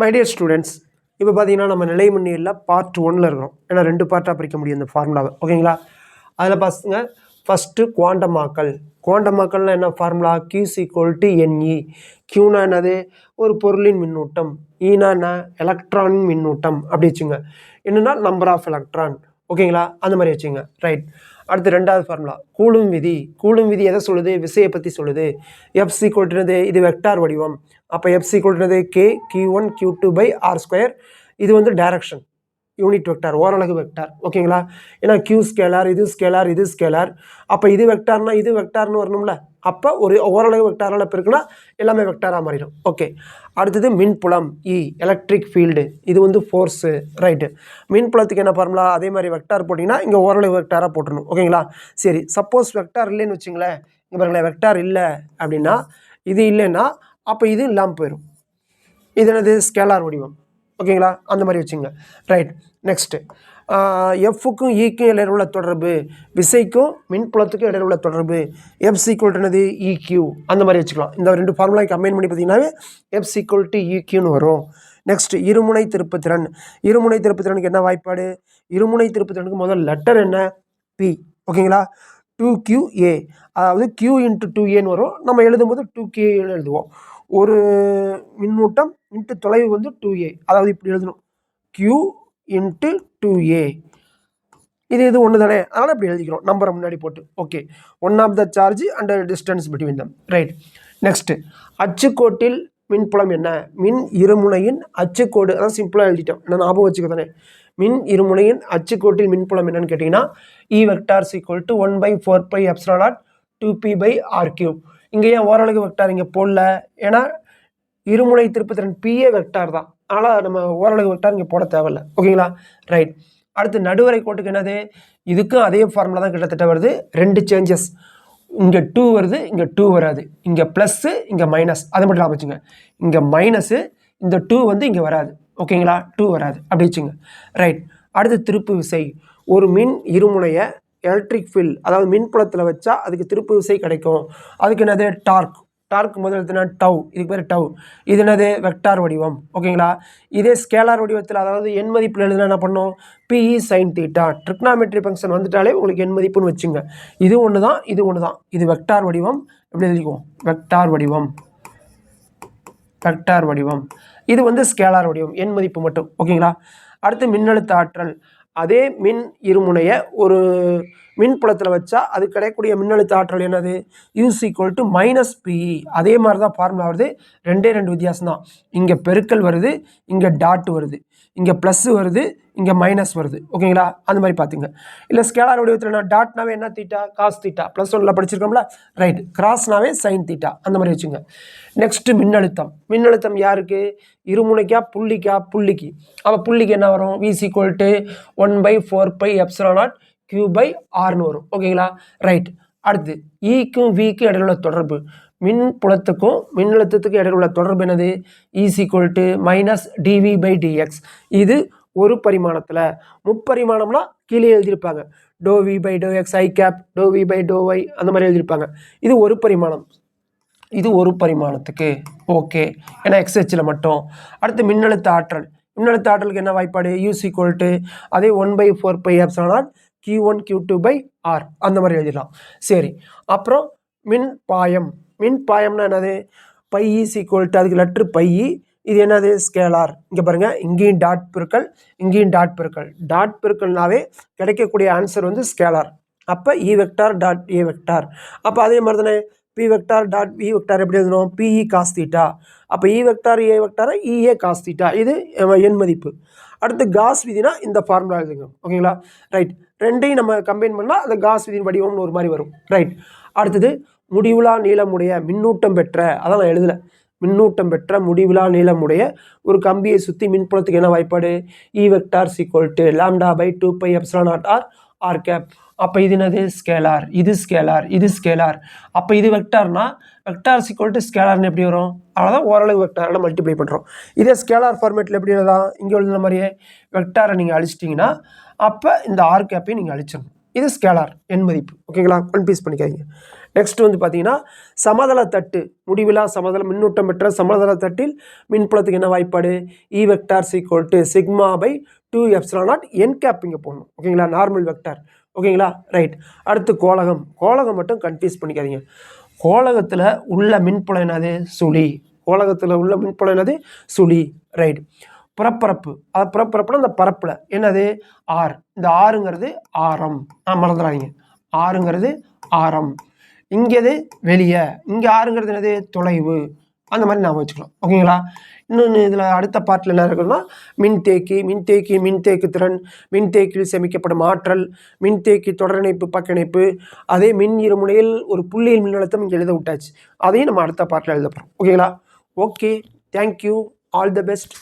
My dear students இப்போ பார்த்தீங்கன்னா நம்ம நிலைமண்ணியில் பார்ட் ஒன்னில் இருக்கிறோம். ஏன்னா ரெண்டு பார்ட்டாக பிரிக்க முடியும் இந்த ஃபார்முலாவை ஓகேங்களா அதில் பார்த்துங்க ஃபஸ்ட்டு குவாண்டமாக்கல் குவாண்டமாக்கல்னால் என்ன formula Q's equal to N E கியூனா என்னது? ஒரு பொருளின் மின்னூட்டம். E ஈனா என்ன? எலக்ட்ரான் மின்னூட்டம். அப்படி வச்சுங்க. என்னென்னா நம்பர் ஆஃப் எலக்ட்ரான் ஓகேங்களா? அந்த மாதிரி வச்சுங்க ரைட் அடுத்து ரெண்டாவது ஃபார்முலா கூலும் விதி. கூலும் விதி எதை சொல்லுது? விசையை பற்றி சொல்லுது. எஃப்சி கொட்டுறது இது வெக்டார் வடிவம். அப்போ எஃப்சி கொட்டுறது k q one q two by r square இது வந்து டைரக்ஷன் யூனிட் வெக்டார் ஓரலகு வெக்டார். ஓகேங்களா? ஏன்னா கியூ ஸ்கேலார் இது ஸ்கேலார் இது ஸ்கேலார் அப்போ இது வெக்டார்னால் இது வெக்டார்னு வரணும்ல? அப்போ ஒரு ஓரளவு வெக்டாரால் பெருக்குனா எல்லாமே வெக்டாராக மாறிடும். ஓகே. அடுத்தது மின்புலம் இ எலக்ட்ரிக் ஃபீல்டு இது வந்து ஃபோர்ஸு ரைட்டு மின்புலத்துக்கு என்ன ஃபார்முலா அதே மாதிரி வெக்டார் போட்டிங்கன்னா இங்கே ஓரளவு வெக்டாராக போட்டுடணும். ஓகேங்களா? சரி சப்போஸ் வெக்டார் இல்லைன்னு வச்சுங்களேன். இங்கே பாருங்களேன் வெக்டார் இல்லை அப்படின்னா இது இல்லைன்னா அப்போ இது இல்லாமல் போயிடும் இது என்னது? ஸ்கேலார் வடிவம். ஓகேங்களா? அந்த மாதிரி வச்சுங்க ரைட் நெக்ஸ்ட்டு எஃப்க்கும் இக்கும் e இடையில உள்ள தொடர்பு. விசைக்கும் மின்புலத்துக்கும் இடையில் உள்ள தொடர்பு. எஃப் சீக்குவல் என்னது? இக்யூ அந்த மாதிரி வச்சுக்கலாம். இந்த ரெண்டு ஃபார்முலாவை கம்பைன் பண்ணி பார்த்தீங்கன்னாவே எஃப் சீக்குவல் டு இக்யூன்னு வரும். நெக்ஸ்ட் இருமுனை திருப்புத்திறன். இருமுனை திருப்புத்திறனுக்கு என்ன வாய்ப்பாடு? இருமுனை திருப்புத்திறனுக்கு முதல் லெட்டர் என்ன? பி ஓகேங்களா? டூ கியூ ஏ அதாவது கியூ இன்ட்டு டூ ஏன்னு வரும். நம்ம எழுதும்போது டூ கே எழுதுவோம். ஒரு மின்னூட்டம் இன்ட்டு தொலைவு வந்து டூ ஏ அதாவது இப்படி எழுதணும். கியூ இன்ட்டு டூ ஏ இது இது ஒன்று தானே? அதனால் இப்படி எழுதிக்கிறோம். நம்பரை முன்னாடி போட்டு. Okay one of the charge and distance between them right next அச்சுக்கோட்டில் மின்புலம் என்ன? மின் இருமுனையின் அச்சுக்கோடு. அதான் சிம்பிளாக எழுதிட்டோம். நான் ஞாபகம் வச்சுக்க தானே மின் இருமுனையின் அச்சுக்கோட்டில் மின்புலம் என்னன்னு கேட்டிங்கன்னா E vectors equal to one by four pi epsilon naught two p by r cube இங்கே ஏன் ஓரளவுக்கு வெக்டார் இங்கே போடல. ஏன்னா இருமுனை திருப்பத்திறன் பிஏ வெக்டார் தான். ஆனால் நம்ம ஓரளவு வெக்டார் இங்கே போட தேவையில்ல. ஓகேங்களா? ரைட் அடுத்து நடுவரை கோட்டுக்கு என்னது? இதுக்கும் அதே ஃபார்முலா தான் கிட்டத்தட்ட வருது. ரெண்டு சேஞ்சஸ் இங்கே டூ வருது இங்கே டூ வராது. இங்கே ப்ளஸ்ஸு இங்கே மைனஸ் அதை மட்டும் இல்லாமல் வச்சுங்க. இங்கே மைனஸு இந்த டூ வந்து இங்கே வராது. ஓகேங்களா? டூ வராது. அப்படி வச்சுங்க. ரைட் அடுத்து திருப்பு விசை. ஒரு மின் இருமுனையை எலக்ட்ரிக் ஃபீல்ட் அதாவது மின்புலத்தில் வச்சா அதுக்கு திருப்பு விசை கிடைக்கும். அதுக்கு என்னது? டார்க் டார்க் முதல் எழுத்துனா டவ் இதுக்கு பேர் டவ் இது என்னது? வெக்டார் வடிவம். ஓகேங்களா? இதே ஸ்கேலார் வடிவத்தில் அதாவது எண் மதிப்பில் எழுதுனா என்ன பண்ணும்? P E sine theta trigonometry function வந்துட்டாலே உங்களுக்கு எண் மதிப்புன்னு வச்சுங்க. இது ஒன்று தான் இது ஒன்று தான் இது வெக்டார் வடிவம். எப்படி எழுதிக்குவோம்? வெக்டார் வடிவம். வெக்டார் வடிவம். இது வந்து ஸ்கேலார் வடிவம். எண் மதிப்பு மட்டும். ஓகேங்களா? அடுத்து மின்னழுத்த ஆற்றல். அதே மின் இருமுனையை ஒரு மின் புலத்தில் வச்சா அது கிடைக்கக்கூடிய மின்னழுத்த ஆற்றல் என்னது? U is equal to minus p E அதே மாதிரி தான் ஃபார்முலா வருது. ரெண்டே ரெண்டு வித்தியாசம் தான் இங்கே பெருக்கல் வருது இங்கே டாட் வருது. இங்கே ப்ளஸ் வருது இங்கே மைனஸ் வருது. ஓகேங்களா அந்த மாதிரி பார்த்துங்க இல்லை ஸ்கேலார் வடிவத்தில் நான் டாட்னாவே என்ன தீட்டா காஸ் தீட்டா ப்ளஸ் ஒன்றில் படிச்சிருக்கோம்ல? ரைட் கிராஸ்னாவே சைன் தீட்டா அந்த மாதிரி வச்சுங்க. நெக்ஸ்ட்டு மின்னழுத்தம். மின்னழுத்தம் யாருக்கு? இருமுனைக்கா புள்ளிக்கா? புள்ளிக்கு. அப்போ புள்ளிக்கு என்ன வரும்? V is equal to one by four pi epsilon naught q by ஆர்னு வரும். ஓகேங்களா ரைட் அடுத்து e ஈக்கும் விக்கும் இடையில உள்ள தொடர்பு. மின் புலத்துக்கும் மின்னழுத்தத்துக்கும் இடையில் உள்ள தொடர்பு என்னது? E is equal to minus dV by dx இது ஒரு பரிமாணத்தில். முப்பரிமாணம்னா கீழே எழுதியிருப்பாங்க. Del V by del x i cap del V by del y அந்த மாதிரி எழுதியிருப்பாங்க. இது ஒரு பரிமாணம். இது ஒரு பரிமாணத்துக்கு. ஓகே. ஏன்னா எக்ஸ்ஹெச்சில் மட்டும். அடுத்து மின்னழுத்த ஆற்றல். மின்னழுத்த ஆற்றலுக்கு என்ன வாய்ப்பாடு? யூஸ் ஈக்குவல் டு அதே one by four pi epsilon naught q one q two by r அந்த மாதிரி எழுதிடலாம். சரி. அப்புறம் மின் பாயம் மின் பாயம்னா என்னது? பை இஸ் ஈக்குவல் டு அதுக்கு லெட்ரு பை e. இது என்னது? ஸ்கேலார் இங்கே பாருங்கள் இங்கேயும் டாட் பெருக்கல் இங்கேயும் டாட் பெருக்கல். டாட் பெருக்கல்னாவே கிடைக்கக்கூடிய ஆன்சர் வந்து ஸ்கேலார் அப்போ E vector dot A vector அப்போ அதே மாதிரி தானே B vector dot E vector எப்படி எழுதணும்? பிஇ காஸ்தீட்டா அப்போ E vector A vector E A cos theta இது என் மதிப்பு. அடுத்து காஸ் விதினா இந்த ஃபார்முலா எழுதுங்க. ஓகேங்களா ரைட் ரெண்டையும் நம்ம கம்பைன் பண்ணால் அந்த காஸ் விதியின் வடிவம்னு ஒரு மாதிரி வரும். ரைட் அடுத்தது முடிவிலா நீளமுடைய மின்னூட்டம் பெற்ற அதான் நான் எழுதலை. மின்னூட்டம் பெற்ற முடிவிலா நீளமுடைய ஒரு கம்பியை சுற்றி மின்புலத்துக்கு என்ன வாய்ப்பாடு? E vector is equal to lambda by two pi epsilon naught r r cap அப்போ இது என்னது? ஸ்கேலார் இது ஸ்கேலார் இது ஸ்கேலார் அப்போ இது வெக்டார்னா வெக்டார் சீக்வல் டு ஸ்கேலார்னு எப்படி வரும்? அவ்வளோதான் ஓரளவு வெக்டாரில் மல்டிப்ளை பண்ணுறோம் இதே ஸ்கேலார் ஃபார்மேட்டில் எப்படி எழுதலாம்? இங்கே எழுதுன மாதிரியே வெக்டாரை நீங்கள் அழிச்சிட்டிங்கன்னா அப்போ இந்த ஆர் கேப்பையும் நீங்கள் அழிச்சிடணும். இது ஸ்கேலார் எண் மதிப்பு. ஓகேங்களா கன்ஃபியூஸ் பண்ணிக்காதீங்க. நெக்ஸ்ட் வந்து பார்த்தீங்கன்னா சமதள தட்டு முடிவிலா சமதள மின்னூட்டம் பெற்ற சமதள தட்டில் மின்புலத்துக்கு என்ன வாய்ப்பாடு? E vector is equal to sigma by two epsilon naught n cap இங்கே போடணும். ஓகேங்களா நார்மல் வெக்டார் ஓகேங்களா ரைட் அடுத்து கோலகம் கோலகம் மட்டும் கன்ஃபியூஸ் பண்ணிக்காதீங்க. கோலகத்தில் உள்ள மின்புலம் என்னது? சுழி. கோலகத்தில் உள்ள மின்புலம் என்னது? சுழி. ரைட் புறப்பரப்பு. அது புறப்பரப்புனா அந்த பரப்பில். என்னது? ஆர் இந்த ஆறுங்கிறது ஆரம். ஆ மறந்துடாதீங்க. ஆறுங்கிறது ஆரம். இங்கேது வெளியே இங்கே ஆறுங்கிறது என்னது? தொலைவு. அந்த மாதிரி நாம் வச்சுக்கலாம். ஓகேங்களா? இன்னொன்று இதில் அடுத்த பார்ட்டில் என்ன இருக்குன்னா மின்தேக்கி மின்தேக்கி மின்தேக்கு திறன் மின்தேக்கியில் சேமிக்கப்படும் ஆற்றல் மின்தேக்கி தொடரிணைப்பு பக்கிணைப்பு. அதே மின் இருமுனையில் ஒரு புள்ளியில் மின்னழுத்தம் இங்கே எழுத விட்டாச்சு. அதையும் நம்ம அடுத்த பார்ட்டில் எழுத போகிறோம் ஓகேங்களா? Okay thank you all the best